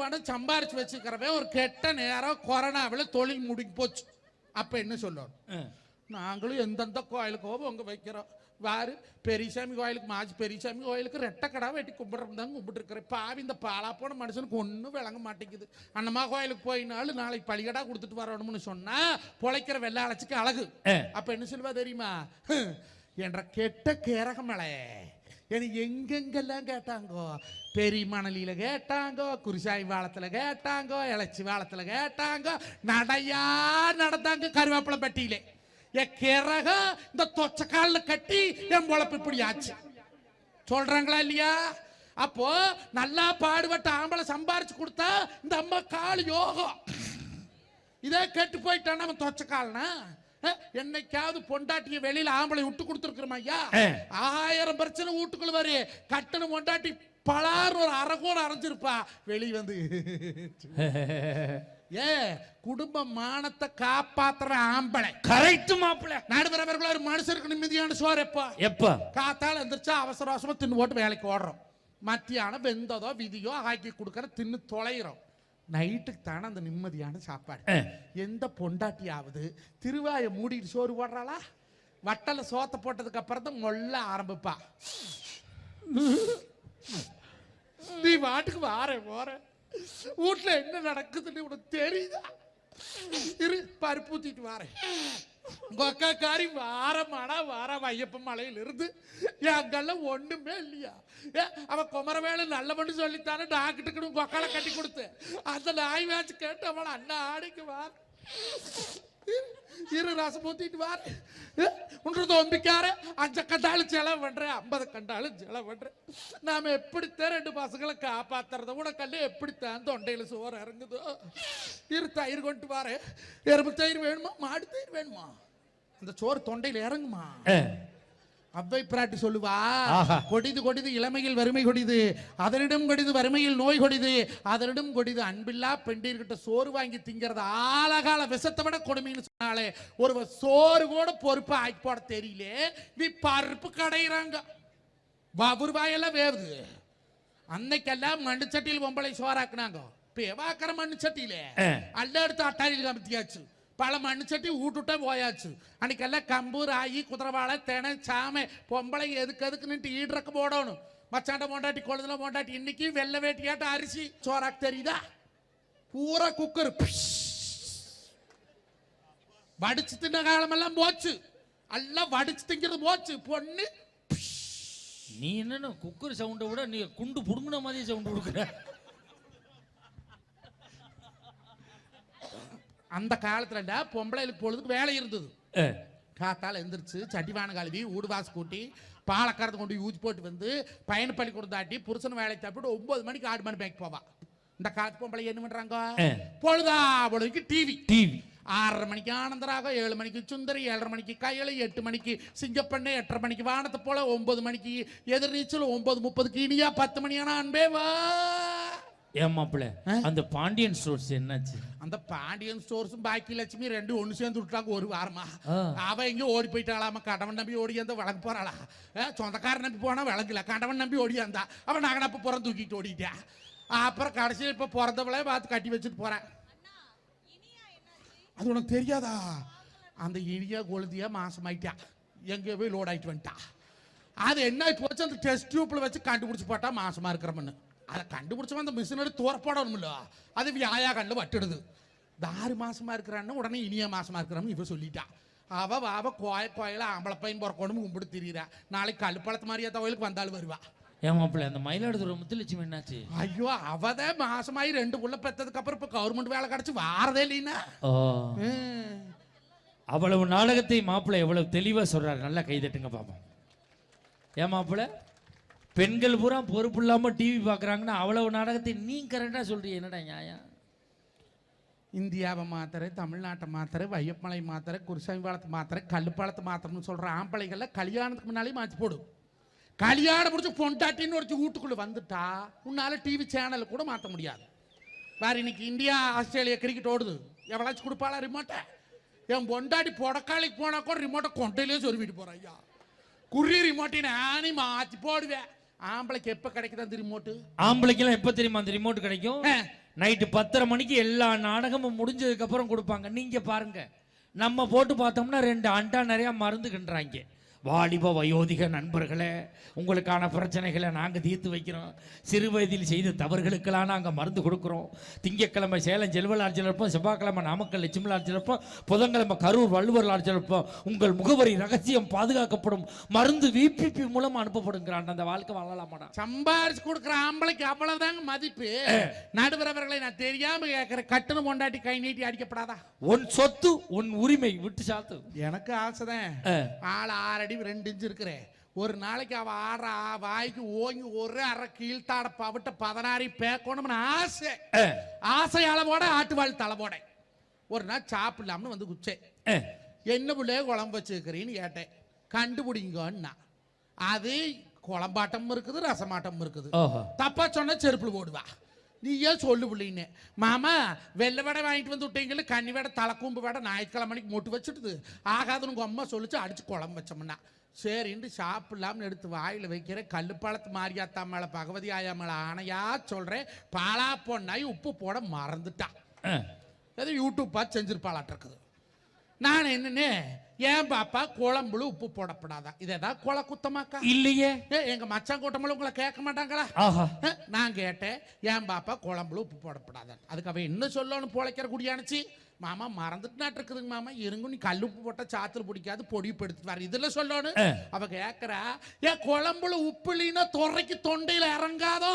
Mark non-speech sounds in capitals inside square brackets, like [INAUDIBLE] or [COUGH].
பணம் சம்பாரிச்சு வச்சுக்கிறவன் ஒரு கெட்ட நேரம் கொரோனாவில் தொழில் முடிஞ்சு போச்சு. அப்ப என்ன சொல்லணும். நாங்களும் எந்தெந்த கோயிலுக்கோ பொங்க வைக்கிறோம். வாரு பெரியசாமி கோயிலுக்கு மாஜி பெரியசாமி கோயிலுக்கு ரெட்டை கடா வெட்டி கும்பிட்றது தான் கும்பிட்டு இருக்கிறேன் பாவி இந்த பாலா போன மனுஷனுக்கு ஒன்றும் விளங்க மாட்டேங்குது. அண்ணம்மா கோயிலுக்கு போயினாலும் நாளைக்கு பழிகடா கொடுத்துட்டு வரணும்னு சொன்னா பொழைக்கிற வெள்ளை அழைச்சிக்கு அழகு. அப்ப என்ன சொல்லுவா தெரியுமா? என்ற கெட்ட கேரகமலை எனக்கு எங்கெங்கெல்லாம் கேட்டாங்கோ? பெரிய மணலியில் கேட்டாங்கோ குருசாய் வாளத்துல கேட்டாங்கோ இளச்சி வாழத்தில் கேட்டாங்கோ நடையா நடந்தாங்க கருவேப்பிலை பெட்டியிலே. என் கிறகம் இந்த தொச்ச கட்டி என் பொழப்பு இப்படி ஆச்சு. சொல்றாங்களா இல்லையா? அப்போ நல்லா பாடுபட்ட ஆம்பளை சம்பாரிச்சு கொடுத்தா இந்த அம்மா கால் யோகம். இதே கெட்டு போயிட்டான் நம்ம தொச்சக்கால்னா? என்னைக்காவது பொண்டாட்டிய வெளியில ஆம்பளை விட்டு கொடுத்துருக்குறோம் ஐயா. ஆயிரம் பிரச்சனை வீட்டுக்குள்ள வரு கட்டண பொண்டாட்டி பலார் ஒரு அரகோட அரைஞ்சிருப்பா. வெளிய வந்து. [LAUGHS] ஏ குடும்ப மானத்தை காப்பாத்துற ஆம்பளை. கரெக்ட் மாப்பிள்ள நடுவரவர்கள் ஒரு மனுஷருக்கு நிம்மதியான சோறு எப்போ? எப்ப? காத்தால எந்திரிச்சா அவசர அவசரமா தின்னு போட்டு வேலைக்கு ஓடுறோம். மத்தியானம் வெந்ததோ விதியோ ஆக்கி கொடுக்கற தின்னு தொலைகிறோம். நைட்டுக்கு தானே அந்த நிம்மதியான சாப்பாடு. எந்த பொண்டாட்டியாவது திருவாயை மூடிட்டு சோறு போடுறாளா? வட்டல சோத்த போட்டதுக்கு அப்புறம் தான் மொல்ல ஆரம்பிப்பா. நீ வாட்டுக்கு வார போற. வீட்டுல என்ன நடக்குதுன்னு உனக்கு தெரியுதா? இரு பருப்பு ஊத்திட்டு வாரேன் கொக்காக்காரி வாரமானா வாரம் ஐயப்ப மலையில இருந்து. எங்கெல்லாம் ஒண்ணுமே இல்லையா? ஏ, அவன் குமரவேலு நல்லவன்னு சொல்லித்தானே டாக்டருக்கு கொக்கால கட்டி கொடுத்து அந்த நாய் வேச்சு கேட்டு அவளை அண்ணா ஆடிக்கு வார் இரு ராசம் ஊத்திட்டு வார் உன்றது தோம்பிக்கார அஞ்சு கண்டாலும் செலவு பண்றேன் ஐம்பது கண்டாலும் செலவு பண்றேன் நாம எப்படித்தான் ரெண்டு பசங்களை காப்பாத்துறத கூட கல்லு எப்படித்தான் தொண்டையில சோறு இறங்குதோ. இரு தயிர் கொண்டு வாரு எறும்பு தயிர் வேணுமா? மாடு தயிர் வேணுமா? அந்த சோறு தொண்டையில இறங்குமா? அவ்வை பிராட்டி சொல்லுவா. கொடிது கொடிது இளமையில் வறுமை கொடிது அதனிடம் கொடிது வறுமையில் நோய் கொடிது அதனிடம் கொடிது அன்பில்லா பெண்டீர்கிட்ட சோறு வாங்கி திங்கிறது ஆலகால விஷத்தை விட கொடுமைன்னு சொன்னாலே ஒரு சோறு கூட பொறுப்பு ஆக்கி போட தெரியல வி பருப்பு கடையிறாங்க. ஒரு வாயெல்லாம் வேவுது. அன்னைக்கெல்லாம் மண்ணு சட்டியில் பொம்பளை சோறாக்குனாங்க. இப்போ எவாக்கிற மண்ணு சட்டியில. அல்ல எடுத்து அட்டாரியில் கமத்தியாச்சு. பல மண்ணுச்சட்டி சட்டி போயாச்சு அன்னைக்கெல்லாம் கம்பு ராகி குதிரவாழை தினை சாமை பொம்பளை எதுக்கு எதுக்குன்னுட்டு ஈடுறக்கு போடணும் மச்சாண்ட போண்டாட்டி கொழுதுல போண்டாட்டி இன்னைக்கு வெள்ளை வேட்டியாட்ட அரிசி சோறாக்கு தெரியுதா பூரா குக்கர் வடிச்சு தின்ன காலமெல்லாம் போச்சு எல்லாம் வடிச்சு திங்கிறது போச்சு பொண்ணு நீ என்னன்னு குக்கர் சவுண்டை விட நீ குண்டு புடுங்கின மாதிரி சவுண்டு கொடுக்குற அந்த காலத்துல பொம்பளைகளுக்கு பொழுதுக்கு வேலை இருந்தது. காத்தால எந்திரிச்சு சட்டிவான கழுவி ஊடுவாசு கூட்டி பாலக்கறந்து கொண்டு ஊதி போட்டு வந்து பையன் பள்ளிக்கூடம் தாட்டி புருஷன் வேலை சாப்பிட்டு ஒன்பது மணிக்கு ஆடு மணி பேங்க் போவா. இந்த காலத்து பொம்பளை என்ன பண்றாங்க. பொழுதா பொழுதுக்கு டிவி டிவி ஆறரை மணிக்கு ஆனந்தராக ஏழு மணிக்கு சுந்தரி ஏழரை மணிக்கு கையளை எட்டு மணிக்கு சிங்கப்பண்ணு எட்டரை மணிக்கு வானத்தை போல ஒன்பது மணிக்கு எதிர்நீச்சல் ஒன்பது முப்பதுக்கு இனியா பத்து மணியான அன்பே வா. ஏன் மாப்பிள்ள? அந்த பாண்டியன் ஸ்டோர்ஸ் என்னாச்சு? அந்த பாண்டியன் ஸ்டோர்ஸும் பாக்கி லட்சுமி ரெண்டும் ஒன்று சேர்ந்து விட்டாங்க ஒரு வாரமா. அவ எங்கேயோ ஓடி போயிட்டாளாம? கடவன் நம்பி ஓடி அந்த வழக்கு போறாளா? அஹ், சொந்தக்காரன் நம்பி போனா விளங்கல கடவன் நம்பி ஓடி வந்தா. அவன் நகனப்ப புறம் தூக்கிட்டு ஓடிட்டா. அப்புறம் கடைசியில் இப்போ பிறந்தவளே பார்த்து கட்டி வச்சுட்டு போறேன் அது உனக்கு தெரியாதா? அந்த இனியா கொழுதியா மாசமாயிட்டா. எங்கே போய் லோட் ஆயிட்டு வந்துட்டா. அது என்ன போச்சு? அந்த டெஸ்ட் டியூப்ல வச்சு கண்டுபிடிச்சு போட்டா மாசமா இருக்கிறவன்னு அதை கண்டுபிடிச்சவன் அந்த மிஷின் எடுத்து தூர போடணும்ல அது வியாயா கண்ணில் வட்டிடுது. ஆறு மாசமா இருக்கிறான்னு உடனே இனியா மாசமா இருக்கிறவன் இவ சொல்லிட்டா. அவ அவ கோய கோயில ஆம்பளை பையன் பிறக்கணும் கும்பிட்டு திரியிறா. நாளைக்கு கழுப்பழத்து மாதிரியா கோயிலுக்கு வந்தாலும் வருவா. ஏன் மாப்பிள்ள அந்த மயிலாடுதுறை முத்துலட்சுமி என்னாச்சு? ஐயோ அவதான் மாசமாயி ரெண்டு புள்ள பெத்ததுக்கு அப்புறம் இப்ப கவர்மெண்ட் வேலை கிடைச்சு வாரதே இல்லைன்னா. அவ்வளவு நாடகத்தை மாப்பிள்ளை எவ்வளவு தெளிவா சொல்றாரு. நல்லா கைதட்டுங்க பாப்போம். ஏன் மாப்பிள்ள? பெண்கள் பூரா பொறுப்பு இல்லாமல் டிவி பார்க்குறாங்கன்னா அவ்வளவு நாடகத்தை நீ கரெக்டாக சொல்கிறீ என்னடா நியாயம்? இந்தியாவை மாத்திரை தமிழ்நாட்டை மாத்திரை வையப்பமலை மாத்திரை குருசாமிபாளத்தை மாத்திரை கல்லுப்பாலத்தை மாத்திரம்னு சொல்கிற ஆம்பளைகளில் கல்யாணத்துக்கு முன்னாலே மாற்றி போடும் கல்யாணம் முடிச்சு பொண்டாட்டின்னு ஒருத்தி வீட்டுக்குள்ளே வந்துட்டா உன்னால் டிவி சேனல் கூட மாற்ற முடியாது. வேற இன்னைக்கு இந்தியா ஆஸ்திரேலியா கிரிக்கெட் ஓடுது. எவ்வளாச்சும் கொடுப்பாளா ரிமோட்டை என் பொண்டாட்டி புடக்காளிக்கு போனால் கூட ரிமோட்டை கொண்டையிலே சொருவிட்டு போகிறேன் ஐயா. குறி ரிமோட்டை நானே மாற்றி போடுவேன். ஆம்பளைக்கு எப்போ கிடைக்குது அந்த ரிமோட்டு ஆம்பளைக்கெல்லாம் எப்ப தெரியுமா அந்த ரிமோட் கிடைக்கும். நைட்டு பத்தரை மணிக்கு எல்லா நாடகமும் முடிஞ்சதுக்கு அப்புறம் கொடுப்பாங்க. நீங்க பாருங்க. நம்ம போட்டு பார்த்தோம்னா ரெண்டு அண்டா நிறைய மருந்துகின்றாங்க. வாலிப வயோதிக நண்பர்களே உங்களுக்கான பிரச்சனைகளை நாங்கள் தீர்த்து வைக்கிறோம். சிறு வயதில் செய்த தவறுகளுக்கெல்லாம் நாங்கள் மருந்து கொடுக்குறோம். திங்கட்கிழமை சேலம் செல்வ லாட்ஜில் இருப்போம் செவ்வாய்க்கிழமை நாமக்கல் லட்சுமி லாட்ஜில் இருப்போம் புதன்கிழமை கரூர் வள்ளுவர் லாட்ஜில் இருப்போம். உங்கள் முகவரி ரகசியம் பாதுகாக்கப்படும். மருந்து விபிபி மூலம் அனுப்பப்படுங்கிறான். அந்த வாழ்க்கை வாழலாமாடா? சம்பாரிச்சு கொடுக்குற ஆம்பளைக்கு அவ்வளவுதாங்க மதிப்பு. நடுவரவர்களை நான் தெரியாம கேட்கிற கட்டுன்னு கொண்டாட்டி கை நீட்டி அடிக்கப்படாதா? உன் சொத்து உன் உரிமை விட்டு சாத்து. எனக்கு ஆசைதான். ஆள் ஆறு அடி ரெண்டு இன்ச்சு இருக்கிறேன் ஒரு நாளைக்கு அவ ஆற வாய்க்கு ஓங்கி ஒரு அரை கீழ்த்தாட பவிட்ட பதினாறு பேக்கணும்னு ஆசை. ஆசை அளவோட ஆட்டுவாள் தலைவோட ஒரு நாள் சாப்பிடலாம்னு வந்து குச்சேன். என்ன பிள்ளைய குழம்பு வச்சுருக்கிறீன்னு கேட்டேன். கண்டுபிடிங்கன்னா. அது குழம்பாட்டம் இருக்குது ரசமாட்டம் இருக்குது. தப்பா சொன்னா செருப்புல போடுவா. நீ ஏன் சொல்லு பிள்ளைன்னு. மாமா வெள்ளை வடை வாங்கிட்டு வந்து விட்டீங்கல்ல கன்னி வடை தலைக்கூம்பு வடை ஞாயிற்றுக்கிழமைக்கு மொட்டு வச்சுட்டுது. ஆகாதுன்னு உங்க அம்மா சொல்லிச்சு அடிச்சு குழம்பு வச்சோம்னா. சரின்ட்டு சாப்பிடலாம்னு எடுத்து வாயில் வைக்கிறேன் கல்லுப்பாளத்து மாரியாத்தா மேலே பகவதி ஆயா மேலே ஆணையா சொல்கிறேன் பாலா பொண்ணாய் உப்பு போட மறந்துட்டான். ஏதோ யூடியூப் பார்த்து செஞ்சிருப்பாளாட்டு இருக்குது நான் என்னன்னு ஏன் பாப்பா குழம்புல உப்பு போடப்படாதா. இது ஏதாவது குல குத்தமாக்கா. இல்லையே. எங்க மச்சான் கூட்டமெல்லாம் உங்களை கேட்க மாட்டாங்களா? நான் கேட்டேன் ஏன் பாப்பா குழம்புல உப்பு போடப்படாத. அதுக்கு அவன் என்ன சொல்லணும் பொழைக்கிற குடியானுச்சு மாமா மறந்துட்டு இருக்குதுங்க மாமா. இருங்க நீ கல் உப்பு போட்டா சாத்துல பிடிக்காது பொடி எடுத்து வர இதுல சொல்லணும். அவ கேக்குறா ஏன் குழம்புல உப்பு இல்லைன்னா துறைக்கு தொண்டையில இறங்காதோ?